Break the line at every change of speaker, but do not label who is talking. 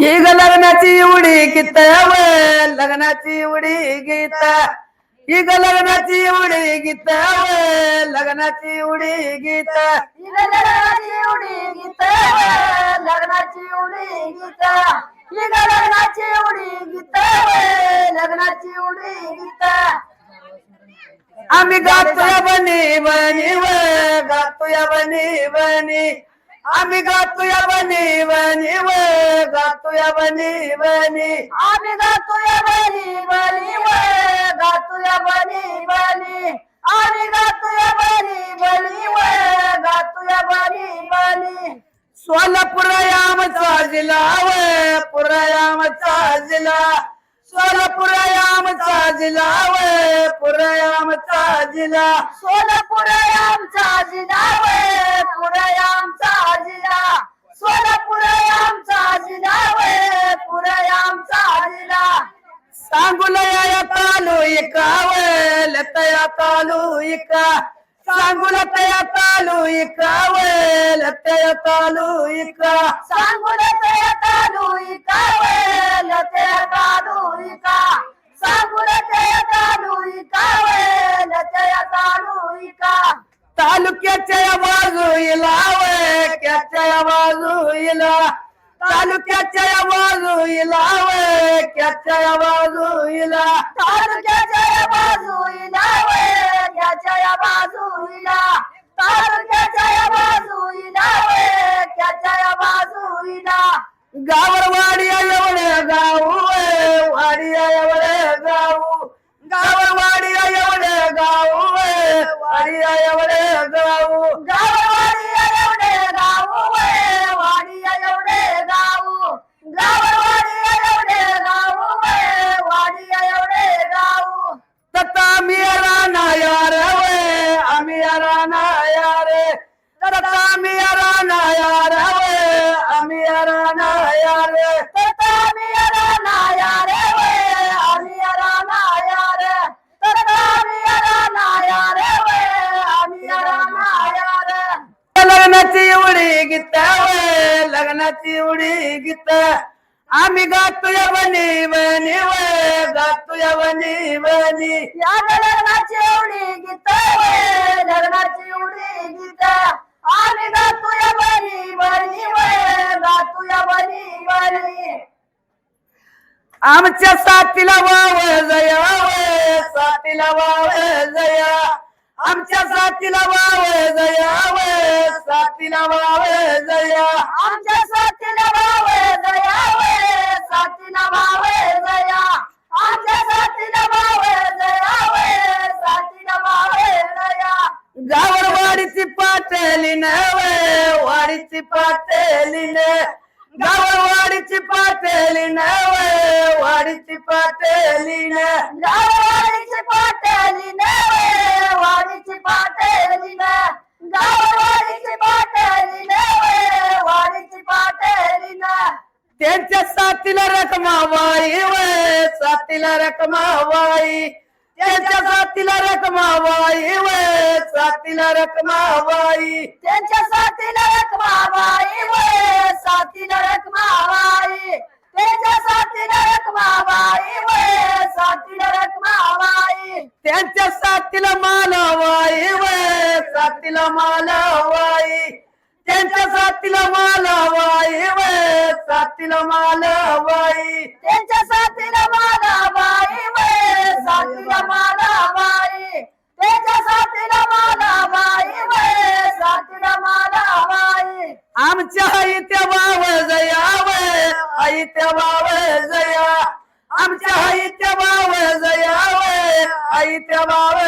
ही ग लग्नाची उडी गीत व लग्नाची उडी गीत. ही ग लग्नाची उडी गीत व लग्नाची उडी गीत.
लग्नाची उडी गीत लग्नाची उडी गीत. लग्नाची उडी गीत लग्नाची उडी गीत.
आम्ही गातोय बनी बनी व गातोय बनी बनी आम्ही गातोय बनी बनी व गातोय बनी बनी
आम्ही गातोय बनी बनी व गातोय बनी बनी आम्ही गातोय बनी बनी व गातोय बनी बनी
सोलापूर आमचा जिल्हा व पुरायामचा जिल्हा. सोलापूर आमचा जिल्हा व पुरायामचा जिल्हा.
सोलापूर आमचा जिल्हा वे पुरे आमचा जिल्हा. सोलापूर आमचा जिल्हा वे पुरे आमचा जिल्हा
सांगुलया तालू इका व लतया तालू इका. सांगुलतया तालू इका व लतया तालू इका.
सांगून ते तालुका वे
तालुक्याच्या बाजूला व क्याच्या बाजूला. तालुक्याच्या बाजूला व क्याच्या बाजूला.
तालुक्याच्या बाजूला वे याच्या बाजूला. तालुक्याच्या बाजूला वे त्याच्या बाजूला.
गावरवाडी एवढे गाव व, वाडी एवढे गाऊ गावरवाडी एवढे गाव व, वाडी एवढे गाव तथा मी राणा यार आम्ही राणा यार तथा मी राणा
रे वे आम्ही राणा रे तथा मी राणा रे वे आम्ही राणा रे
लग्नाची उडी गीत वे लग्नाची उडी गीत. आम्ही गातोय बनी बनी वे गातोय बनी बनी
या लग्नाची एवढी गीत वे लग्नाची एवढी गीत. आम्ही गातोय बनी बनी वे बनी बनी
आमच्या साथीला वाव जया साथीला वाव जया. आमच्या साथीला वाव जया वय साथीला वाव जया.
आमच्या साथीला वाव जया वय साथीला भावे जया. आमच्या साथीला भावे जया वय साथीला भावे जया.
गावरवाडीची वाडीची पाटली न वे वाडीची पाटली न गावर वाडीची पाटली न वे वाडीची पाटली न
गाववाडीची पाटली न वे वाडीची पाटली न गाववाडीची पाटली न वे वाडीची पाटली न
त्यांच्या साथीला रकमाबाई वे साथीला रकमाबाई त्यांच्या साथीला रकमाबाई वे साथीला रकमाबाई
त्यांच्या साथीला रकमाबाई वे साथीला रकमाबाई त्यांच्या साथीला रकमाबाई वे साथीला रकमाबाई
त्यांच्या साथीला मालाबाई वे साथीला मालाबाई. त्यांच्या साथीला मालाबाई वे साथीला मालाबाई.
त्यांच्या साथीला वे साथीला मालाबाई त्यांच्या साथीला साथीला
आमच्या आईत्या बाव जया आईत्या वाव जया. आमच्या आईत्या वाव जया वे आईत्या
बाव